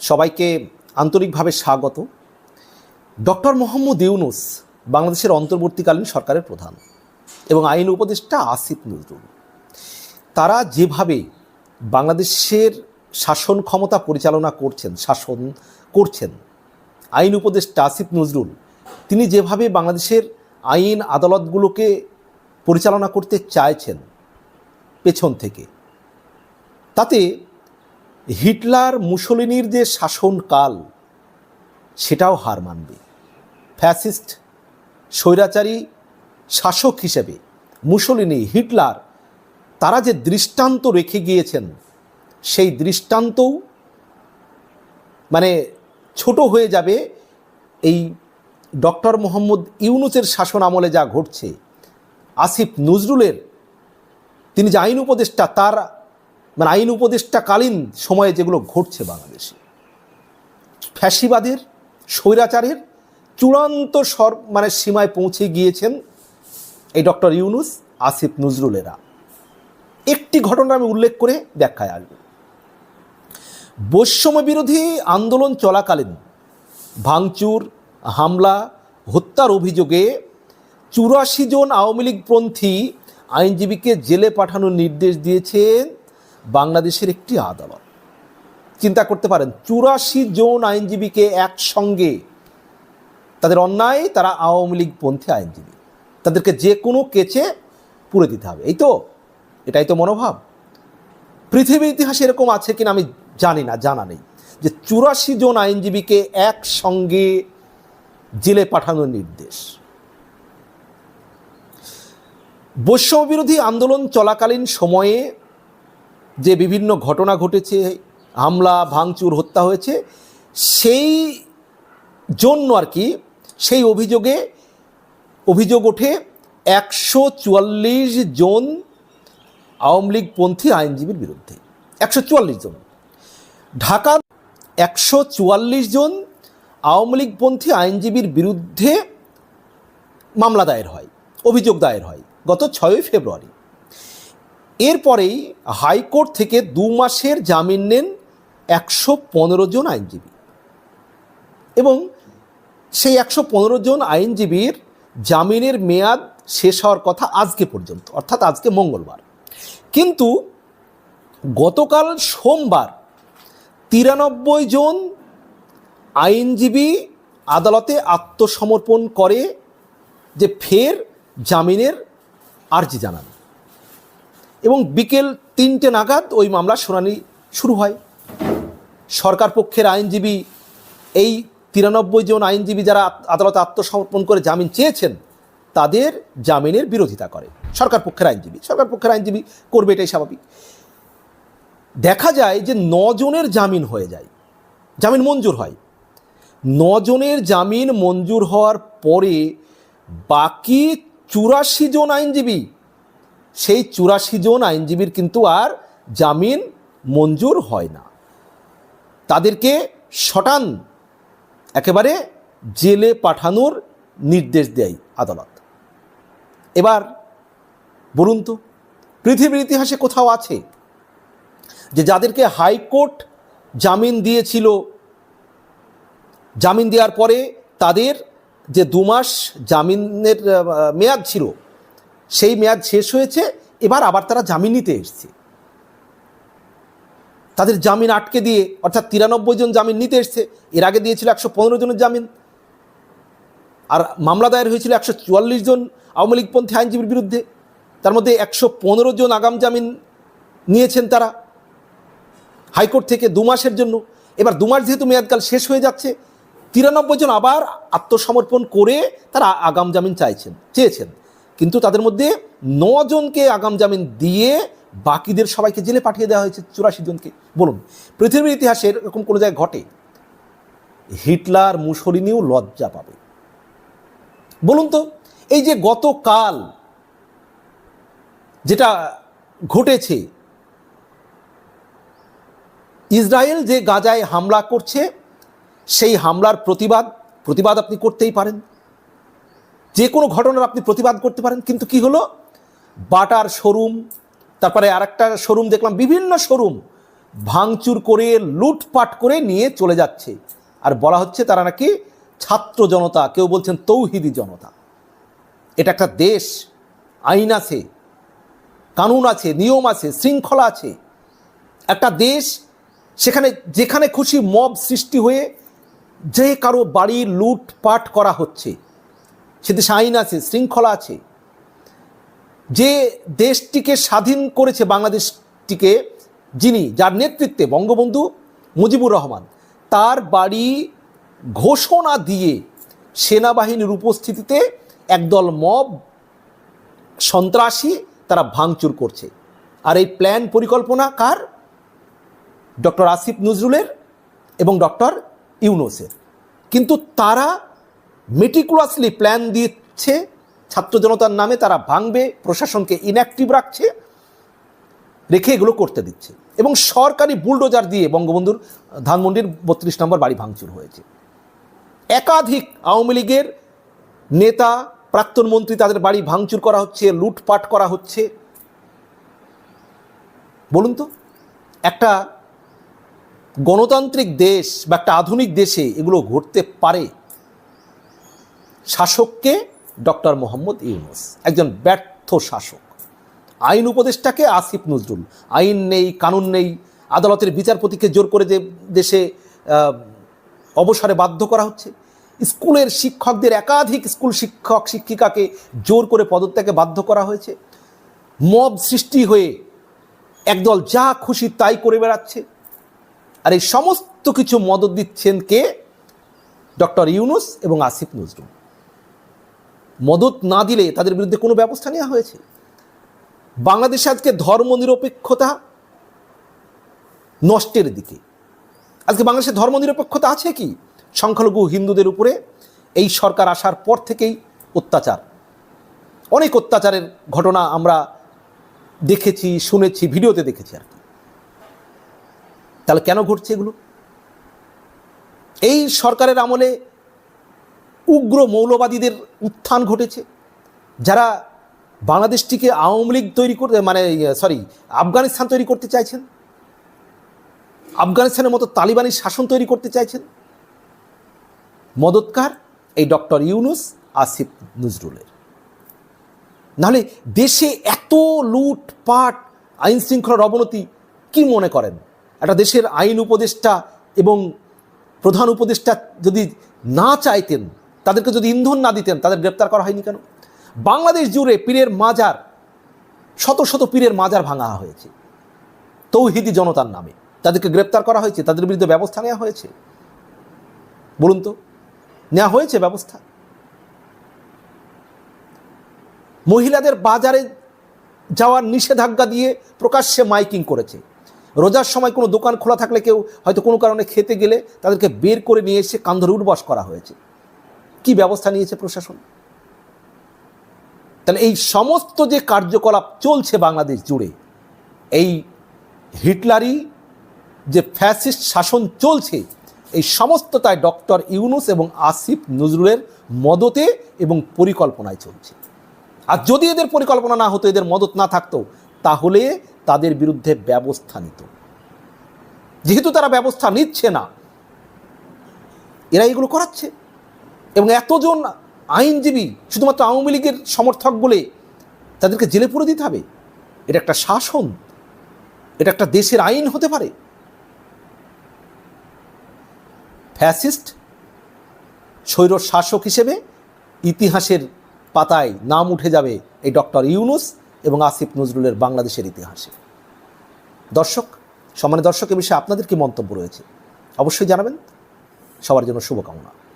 সবাইকে আন্তরিকভাবে স্বাগত। ডক্টর মোহাম্মদ ইউনুস বাংলাদেশের অন্তর্বর্তীকালীন সরকারের প্রধান এবং আইন উপদেষ্টা আসিফ নজরুল। তারা যেভাবে বাংলাদেশের শাসন ক্ষমতা পরিচালনা করছেন, শাসন করছেন, আইন উপদেষ্টা আসিফ নজরুল, তিনি যেভাবে বাংলাদেশের আইন আদালতগুলোকে পরিচালনা করতে চাইছেন পেছন থেকে, তাতে হিটলার মুসলিনির যে শাসনকাল, সেটাও হার মানবে। ফ্যাসিস্ট, স্বৈরাচারী শাসক হিসেবে মুসলিনি, হিটলার, তারা যে দৃষ্টান্ত রেখে গিয়েছেন, সেই দৃষ্টান্তও মানে ছোট হয়ে যাবে এই ডক্টর মোহাম্মদ ইউনুসের শাসন আমলে যা ঘটছে। আসিফ নজরুলের, তিনি যে আইন উপদেষ্টা, তার মানে আইন উপদেষ্টাকালীন সময়ে যেগুলো ঘটছে বাংলাদেশে, ফ্যাসিবাদের, স্বৈরাচারের চূড়ান্ত সর মানে সীমায় পৌঁছে গিয়েছেন এই ডক্টর ইউনুস আসিফ নজরুলেরা একটি ঘটনা আমি উল্লেখ করে ব্যাখ্যায় আসব। বৈষম্য বিরোধী আন্দোলন চলাকালীন ভাঙচুর, হামলা, হত্যার অভিযোগে চুরাশি জন আওয়ামী লীগপন্থী আইনজীবীকে জেলে পাঠানোর নির্দেশ দিয়েছেন বাংলাদেশের একটি আদালত। চিন্তা করতে পারেন, চুরাশি জন আইনজীবীকে একসঙ্গে তাদের অন্যায়, তারা আওয়ামী লীগপন্থী আইনজীবী। তাদেরকে যে কোনো কেচে পুরে দিতে হবে। এই তো, এটাই তো মনোভাব। পৃথিবীর ইতিহাসে এরকম আছে কিনা আমি জানি না, জানা নেই। যে চুরাশি জন আইনজীবীকে একসঙ্গে জেলে পাঠানোর নির্দেশ। বৈষম্য বিরোধী আন্দোলন চলাকালীন সময়ে যে বিভিন্ন ঘটনা ঘটেছে, হামলা, ভাঙচুর, হত্যা হয়েছে, সেই জন্য আর কি সেই অভিযোগে, অভিযোগ ওঠে একশো চুয়াল্লিশ জন আওয়ামী লীগপন্থী আইনজীবীর বিরুদ্ধে। একশো চুয়াল্লিশ জন। ঢাকা একশো চুয়াল্লিশ জন আওয়ামী লীগপন্থী আইনজীবীর বিরুদ্ধে মামলা দায়ের হয়, অভিযোগ দায়ের হয়। গত ছয়ই ফেব্রুয়ারি। এরপরেই হাইকোর্ট থেকে দু মাসের জামিন নেন একশো পনেরো জন আইনজীবী। এবং সেই একশো পনেরো জন আইনজীবীর জামিনের মেয়াদ শেষ হওয়ার কথা আজকে পর্যন্ত, অর্থাৎ আজকে মঙ্গলবার। কিন্তু গতকাল সোমবার তিরানব্বই জন আইনজীবী আদালতে আত্মসমর্পণ করে যে ফের জামিনের আর্জি জানান। এবং বিকেল তিনটে নাগাদ ওই মামলার শুনানি শুরু হয়। সরকার পক্ষের আইনজীবী, এই তিরানব্বই জন আইনজীবী যারা আদালতে আত্মসমর্পণ করে জামিন চেয়েছেন, তাদের জামিনের বিরোধিতা করে। সরকার পক্ষের আইনজীবী, সরকার পক্ষের আইনজীবী করবে এটাই স্বাভাবিক। দেখা যায় যে নজনের জামিন হয়ে যায়। জামিন মঞ্জুর হয়। নজনের জামিন মঞ্জুর হওয়ার পরে বাকি চুরাশি জন আইনজীবী সেই চুরাশি জন আইনজীবীর কিন্তু আর জামিন মঞ্জুর হয় না। তাদেরকে শটান একেবারে জেলে পাঠানোর নির্দেশ দেয় আদালত। এবার বলুন তো, পৃথিবীর ইতিহাসে কোথাও আছে যে যাদেরকে হাইকোর্ট জামিন দিয়েছিল? জামিন দেওয়ার পরে তাদের যে দু মাস জামিনের মেয়াদ ছিল সেই মেয়াদ শেষ হয়েছে, এবার আবার তারা জামিন নিতে এসছে। তাদের জামিন আটকে দিয়ে, অর্থাৎ তিরানব্বই জন জামিন নিতে এসছে, এর আগে দিয়েছিল একশো পনেরো জনের জামিন, আর মামলা দায়ের হয়েছিল একশো চুয়াল্লিশ জন আওয়ামী লীগপন্থী আইনজীবীর বিরুদ্ধে, তার মধ্যে একশো পনেরো জন আগাম জামিন নিয়েছেন তারা, হাইকোর্ট থেকে দু মাসের জন্য। এবার দু মাস যেহেতু মেয়াদকাল শেষ হয়ে যাচ্ছে, তিরানব্বই জন আবার আত্মসমর্পণ করে তারা আগাম জামিন চাইছেন, চেয়েছেন। কিন্তু তাদের মধ্যে জনকে আগাম জামিন দিয়ে বাকিদের সবাইকে জেলে পাঠিয়ে দেওয়া হয়েছে চুরাশি জনকে। বলুন, পৃথিবীর ইতিহাসে এরকম কোনো জায়গায় ঘটে? হিটলার, মুসলিনিও লজ্জা পাবে। বলুন তো, এই যে গতকাল যেটা ঘটেছে, ইসরায়েল যে গাজায় হামলা করছে, সেই হামলার প্রতিবাদ প্রতিবাদ আপনি করতেই পারেন। যে কোনো ঘটনার আপনি প্রতিবাদ করতে পারেন। কিন্তু কি হলো? বাটার শোরুম, তারপরে আরেকটা শোরুম দেখলাম, বিভিন্ন শোরুম ভাঙচুর করে, লুটপাট করে নিয়ে চলে যাচ্ছে। আর বলা হচ্ছে তারা নাকি ছাত্র জনতা, কেউ বলছেন তৌহিদি জনতা। এটা একটা দেশ, আইন আছে, কানুন আছে, নিয়ম আছে, শৃঙ্খলা আছে। একটা দেশ, সেখানে, যেখানে খুশি মব সৃষ্টি হয়ে যে কারও বাড়ি লুটপাট করা হচ্ছে। সে দেশে আইন আছে, শৃঙ্খলা আছে। যে দেশটিকে স্বাধীন করেছে বাংলাদেশটিকে, যিনি যার নেতৃত্বে বঙ্গবন্ধু মুজিবুর রহমান, তার বাড়ি ঘোষণা দিয়ে সেনাবাহিনীর উপস্থিতিতে একদল মব সন্ত্রাসী তারা ভাঙচুর করছে। আর এই প্ল্যান পরিকল্পনা কার? ডক্টর আসিফ নজরুলের এবং ডক্টর ইউনুসের। কিন্তু তারা মেটিকুলাসলি প্ল্যান দিচ্ছে ছাত্র জনতার নামে তারা ভাঙবে, প্রশাসনকে ইনঅ্যাক্টিভ রাখছে, রেখে এগুলো করতে দিচ্ছে। এবং সরকারি বুলডোজার দিয়ে বঙ্গবন্ধুর ধানমন্ডির বত্রিশ নম্বর বাড়ি ভাঙচুর হয়েছে। একাধিক আওয়ামী লীগের নেতা, প্রাক্তন মন্ত্রী তাদের বাড়ি ভাঙচুর করা হচ্ছে, লুটপাট করা হচ্ছে। বলুন তো, একটা গণতান্ত্রিক দেশ বা একটা আধুনিক দেশে এগুলো ঘটতে পারে? শাসককে ডক্টর মোহাম্মদ ইউনুস, একজন ব্যর্থ শাসক। আইন উপদেষ্টাকে আসিফ নজরুল, আইন নেই, কানুন নেই, আদালতের বিচারপতিকে জোর করে দেশে অবসরে বাধ্য করা হচ্ছে। স্কুলের শিক্ষকদের একাধিক স্কুল শিক্ষক, শিক্ষিকাকে জোর করে পদত্যাগে বাধ্য করা হয়েছে। মব সৃষ্টি হয়ে একদল যা খুশি তাই করে বেড়াচ্ছে। আর এই সমস্ত কিছু মদত দিচ্ছেন কে? ডক্টর ইউনুস এবং আসিফ নজরুল। মদত না দিলে তাদের বিরুদ্ধে কোনো ব্যবস্থা নেওয়া হয়েছে? বাংলাদেশে আজকে ধর্মনিরপেক্ষতা নষ্টের দিকে। আজকে বাংলাদেশে ধর্মনিরপেক্ষতা আছে কি? সংখ্যালঘু হিন্দুদের উপরে এই সরকার আসার পর থেকেই অত্যাচার। অনেক অত্যাচারের ঘটনা আমরা দেখেছি, শুনেছি, ভিডিওতে দেখেছি আর কি। তাহলে কেন ঘটছে এগুলো? এই সরকারের আমলে উগ্র মৌলবাদীদের উত্থান ঘটেছে। যারা বাংলাদেশটিকে আওয়ামী লীগ তৈরি করতে মানে সরি আফগানিস্তান তৈরি করতে চাইছেন, আফগানিস্তানের মতো তালিবানি শাসন তৈরি করতে চাইছেন, মদতকার এই ডক্টর ইউনুস আসিফ নজরুলের। নাহলে দেশে এত লুটপাট আইন শৃঙ্খলার অবনতি কি মনে করেন? একটা দেশের আইন উপদেষ্টা এবং প্রধান উপদেষ্টা যদি না চাইতেন তাদেরকে যদি ইন্ধন না দিতেন, তাদের গ্রেপ্তার করা হয়নি কেন? বাংলাদেশ জুড়ে পীরের মাজার, শত শত পীরের মাজার ভাঙা হয়েছে। তৌহিদি জনতার নামে তাদেরকে গ্রেপ্তার করা হয়েছে, তাদের বিরুদ্ধে ব্যবস্থা নেওয়া হয়েছে। বলুন তো, নেওয়া হয়েছে ব্যবস্থা? মহিলাদের বাজারে যাওয়ার নিষেধাজ্ঞা দিয়ে প্রকাশ্যে মাইকিং করেছে। রোজার সময় কোনো দোকান খোলা থাকলে কেউ হয়তো কোনো কারণে খেতে গেলে তাদেরকে বের করে নিয়ে এসে কান ধরে উঠবাস করা হয়েছে। কি ব্যবস্থা নিয়েছে প্রশাসন? তাহলে এই সমস্ত যে কার্যকলাপ চলছে বাংলাদেশ জুড়ে, এই হিটলারি যে ফ্যাসিস্ট শাসন চলছে, এই সমস্ত তাই ডক্টর ইউনুস এবং আসিফ নজরুলের মদতে এবং পরিকল্পনায় চলছে। আর যদি এদের পরিকল্পনা না হতো, এদের মদত না থাকতো, তাহলে তাদের বিরুদ্ধে ব্যবস্থা নিত। যেহেতু তারা ব্যবস্থা নিচ্ছে না, এরা এগুলো করাচ্ছে। এবং এতজন আইনজীবী শুধুমাত্র আওয়ামী লীগের সমর্থক বলে তাদেরকে জেলে পুরে দিতে হবে? এটা একটা শাসন। এটা একটা দেশের আইন হতে পারে। ফ্যাসিস্ট, স্বৈর শাসক হিসেবে ইতিহাসের পাতায় নাম উঠে যাবে এই ডক্টর ইউনুস এবং আসিফ নজরুলের বাংলাদেশের ইতিহাসে। দর্শক সমানে দর্শক, এ বিষয়ে আপনাদের কি মন্তব্য রয়েছে? অবশ্যই জানাবেন। সবার জন্য শুভকামনা।